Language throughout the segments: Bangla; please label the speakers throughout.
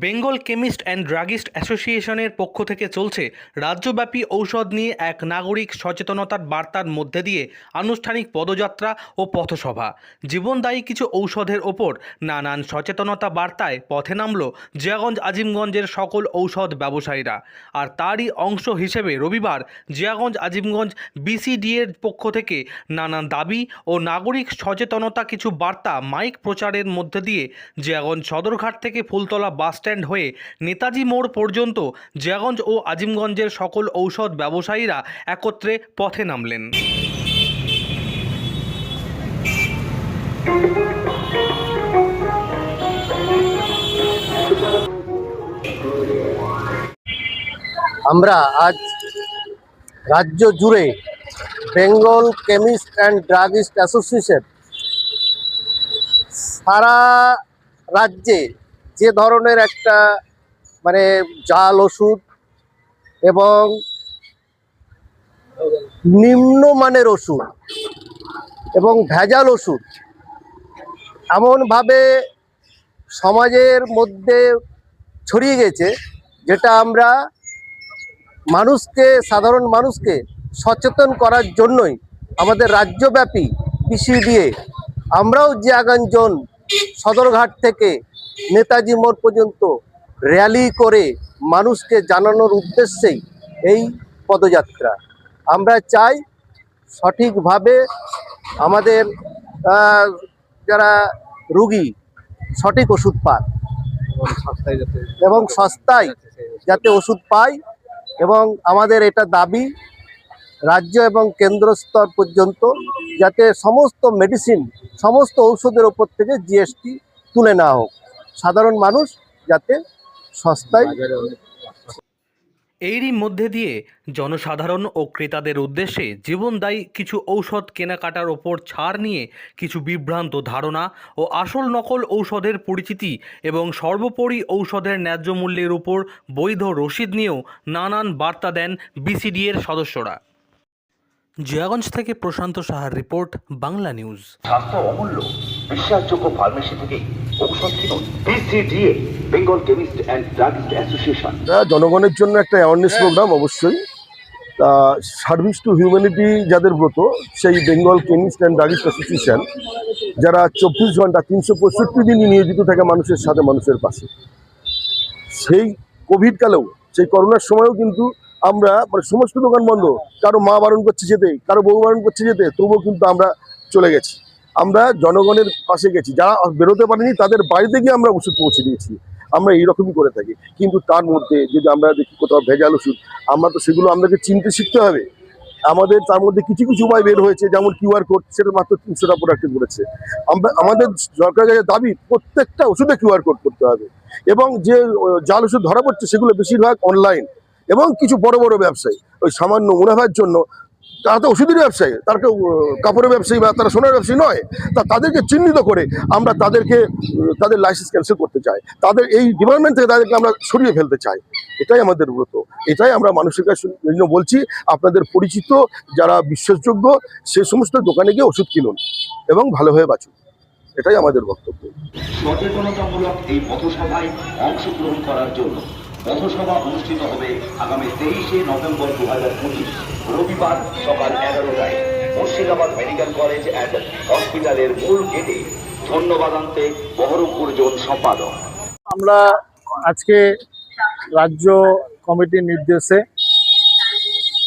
Speaker 1: বেঙ্গল কেমিস্ট অ্যান্ড ড্রাগিস্ট অ্যাসোসিয়েশনের পক্ষ থেকে চলছে রাজ্যব্যাপী ঔষধ নিয়ে এক নাগরিক সচেতনতার বার্তার মধ্যে দিয়ে আনুষ্ঠানিক পদযাত্রা ও পথসভা। জীবনদায়ী কিছু ঔষধের ওপর নানান সচেতনতা বার্তায় পথে নামল জিয়াগঞ্জ আজিমগঞ্জের সকল ঔষধ ব্যবসায়ীরা। আর তারই অংশ হিসেবে রবিবার জিয়াগঞ্জ আজিমগঞ্জ বিসিডিএর পক্ষ থেকে নানান দাবি ও নাগরিক সচেতনতা কিছু বার্তা মাইক প্রচারের মধ্যে দিয়ে জিয়াগঞ্জ সদরঘাট থেকে ফুলতলা বাস স্ট্যান্ড হয়ে নেতাজি মোড় পর্যন্ত জিয়াগঞ্জ ও আজিমগঞ্জের সকল ঔষধ ব্যবসায়ীরা একত্রে পথে নামলেন।
Speaker 2: আমরা আজ রাজ্য জুড়ে Bengal chemist and druggist association সারা রাজ্যে যে ধরনের একটা মানে জাল ওষুধ এবং নিম্নমানের ওষুধ এবং ভেজাল ওষুধ এমনভাবে সমাজের মধ্যে ছড়িয়ে গেছে যেটা আমরা মানুষকে, সাধারণ মানুষকে সচেতন করার জন্যই আমাদের রাজ্যব্যাপী কৃষি দিয়ে আমরাও যে জিয়াগঞ্জন সদরঘাট থেকে নেতাজি মোড় পর্যন্ত র্যালি করে মানুষকে জানানোর উদ্দেশ্যেই এই পদযাত্রা। আমরা চাই সঠিকভাবে আমাদের যারা রুগী, সঠিক ওষুধ পান এবং সস্তায় যাতে ওষুধ পায় এবং আমাদের এটা দাবি রাজ্য এবং কেন্দ্র স্তর পর্যন্ত যাতে সমস্ত মেডিসিন সমস্ত ঔষধের ওপর থেকে জিএসটি তুলে নেওয়া হোক। সাধারণ মানুষ যাতে সস্তায়
Speaker 1: এরই মধ্যে দিয়ে জনসাধারণ ও ক্রেতাদের উদ্দেশ্যে জীবনদায়ী কিছু ঔষধ কেনাকাটার ওপর ছাড় নিয়ে কিছু বিভ্রান্ত ধারণা ও আসল নকল ঔষধের পরিচিতি এবং সর্বোপরি ঔষধের ন্যায্য মূল্যের উপর বৈধ রসিদ নিয়েও নানান বার্তা দেন বিসিডিএর সদস্যরা। জিয়াগঞ্জ থেকে প্রশান্ত সাহার রিপোর্ট বাংলা নিউজ।
Speaker 3: স্বাস্থ্য অমূল্য বিশ্বাসযোগ্য ফার্মেসি থেকেই ঔষধ কিনুন BCDA Bengal chemist and druggist association
Speaker 4: জনগণের জন্য একটা অ্যাওয়ারনেস প্রোগ্রাম অবশ্যই। তা সার্ভিস টু হিউম্যানিটি যাদের ব্রত সেই Bengal chemist and druggist association যারা চব্বিশ ঘণ্টা তিনশো পঁয়ষট্টি দিনই নিয়োজিত থাকে মানুষের সাথে মানুষের পাশে। সেই কোভিডকালেও সেই করোনার সময়ও কিন্তু আমরা মানে সমস্ত দোকান বন্ধ কারও মা বারণ করছে যেতে কারও বউ বারণ করছে যেতে তবুও কিন্তু আমরা চলে গেছি। আমরা জনগণের পাশে গেছি। যারা বেরোতে পারেনি, তাদের বাড়িতে গিয়ে আমরা ওষুধ পৌঁছে দিয়েছি। আমরা এইরকমই করে থাকি। কিন্তু তার মধ্যে যদি আমরা দেখি কোথাও ভেজাল ওষুধ, আমরা তো সেগুলো আমাদেরকে চিনতে শিখতে হবে। আমাদের তার মধ্যে কিছু কিছু উপায় বের হয়েছে, যেমন কিউআর কোড সেটা মাত্র তিনশোটা প্রোডাক্টে করেছে আমরা, আমাদের সরকারের কাছে দাবি, প্রত্যেকটা ওষুধে কিউআর কোড করতে হবে। এবং যে জাল ওষুধ ধরা পড়ছে, সেগুলো বেশিরভাগ অনলাইন এবং কিছু বড় বড় ব্যবসায়ী, ওই সামান্য মুনাফার জন্য তারা তো ওষুধের ব্যবসায়ী, তারা কেউ কাপড়ের ব্যবসায়ী বা তারা সোনার ব্যবসায়ী নয়, তা তাদেরকে চিহ্নিত করে আমরা তাদেরকে তাদের লাইসেন্স ক্যান্সেল করতে চাই। তাদের এই ডিপার্টমেন্ট থেকে তাদেরকে আমরা সরিয়ে ফেলতে চাই। এটাই আমাদের ব্রত। এটাই আমরা মানুষের কাছে জন্য বলছি, আপনাদের পরিচিত যারা বিশ্বাসযোগ্য, সে সমস্ত দোকানে গিয়ে ওষুধ কিনুন এবং ভালোভাবে বাঁচুন। এটাই আমাদের বক্তব্য।
Speaker 3: সচেতনতামূলক এই পথসভায় অংশগ্রহণ করার জন্য পথসভা অনুষ্ঠিত হবে আগামী তেইশে নভেম্বর দু হাজার পঁচিশ রবিবার সকাল এগারোটায়। মুর্শিদাবাদ মেডিকেল কলেজ অ্যান্ড হসপিটালের মূল গেটে। ধন্যবাদ আনতে বহরমপুর জোন সম্পাদক।
Speaker 2: আমরা আজকে রাজ্য কমিটির নির্দেশে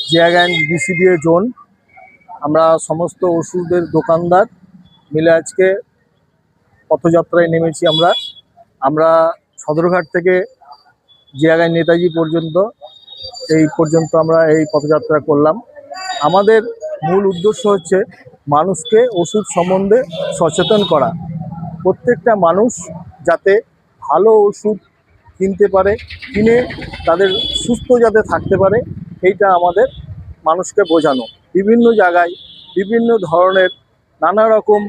Speaker 2: জিয়াগঞ্জ বিসিডিএ জোন, আমরা সমস্ত ওষুধের দোকানদার মিলে আজকে পথযাত্রায় নেমেছি আমরা। আমরা সদরঘাট থেকে জিয়াগঞ্জ নেতাজি পর্যন্ত, এই পর্যন্ত আমরা এই পথযাত্রা করলাম। আমাদের মূল উদ্দেশ্য হচ্ছে মানুষকে ওষুধ সম্বন্ধে সচেতন করা। প্রত্যেকটা মানুষ যাতে ভালো ওষুধ কিনতে পারে, কিনে তাদের সুস্থ যাতে থাকতে পারে, এইটা আমাদের মানুষকে বোঝানো। বিভিন্ন জায়গায় বিভিন্ন ধরনের নানা রকম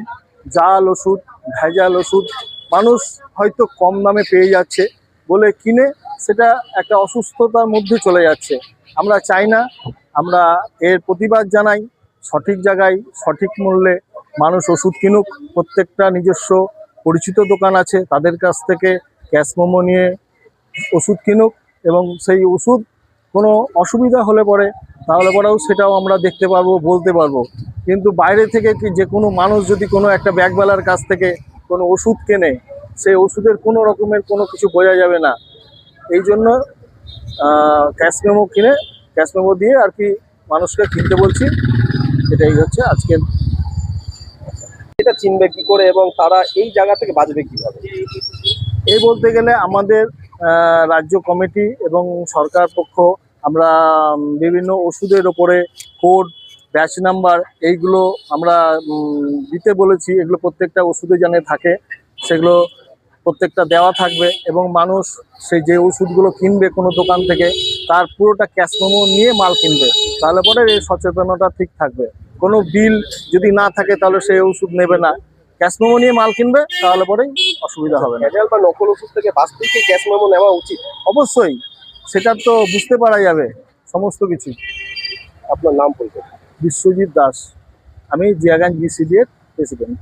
Speaker 2: জাল ওষুধ, ভেজাল ওষুধ মানুষ হয়তো কম দামে পেয়ে যাচ্ছে বলে কিনে সেটা একটা অসুস্থতার মধ্যে চলে যাচ্ছে। আমরা চাই না, আমরা এর প্রতিবাদ জানাই, সঠিক জায়গায়, সঠিক মূল্যে মানুষ ওষুধ কিনুক। প্রত্যেকটা নিজস্ব পরিচিত দোকান আছে, তাদের কাছ থেকে ক্যাশ মোমো নিয়ে ওষুধ কিনুক এবং সেই ওষুধ কোনো অসুবিধা হলে পরে তাহলে পরেও সেটাও আমরা দেখতে পারব, বলতে পারব। কিন্তু বাইরে থেকে কি যে কোনো মানুষ যদি কোনো একটা ব্যাগবেলার কাছ থেকে কোনো ওষুধ কেনে, সেই ওষুধের কোনো রকমের কোনো কিছু বোঝা যাবে না। এই জন্য ক্যাশ মেমো কিনে ক্যাশ মেমো দিয়ে আর কি মানুষকে কিনতে বলছি। এটাই হচ্ছে আজকের।
Speaker 5: এটা চিনবে কি করে এবং তারা এই জায়গা থেকে বাঁচবে কীভাবে?
Speaker 2: এই বলতে গেলে আমাদের রাজ্য কমিটি এবং সরকার পক্ষ আমরা বিভিন্ন ওষুধের ওপরে কোড ব্যাচ নাম্বার এইগুলো আমরা দিতে বলেছি। এগুলো প্রত্যেকটা ওষুধে যেন থাকে সেগুলো প্রত্যেকটা দেওয়া থাকবে এবং মানুষ সেই যে ওষুধগুলো কিনবে কোনো দোকান থেকে তার পুরোটা ক্যাশ মেমো নিয়ে মাল কিনবে। তাহলে পরে এই সচেতনতা ঠিক থাকবে। কোনো বিল যদি না থাকে তাহলে সেই ওষুধ নেবে না। ক্যাশ মেমো নিয়ে মাল কিনবে তাহলে পরেই অসুবিধা হবে না।
Speaker 5: বা নকল ওষুধ থেকে বাঁচতেই কি ক্যাশ মেমো নেওয়া উচিত?
Speaker 2: অবশ্যই। সেটা তো বুঝতে পারা যাবে সমস্ত কিছু।
Speaker 5: আপনার নাম পরিচয়
Speaker 2: বিশ্বজিৎ দাস। আমি জিয়াগঞ্জ বিসিডি এর প্রেসিডেন্ট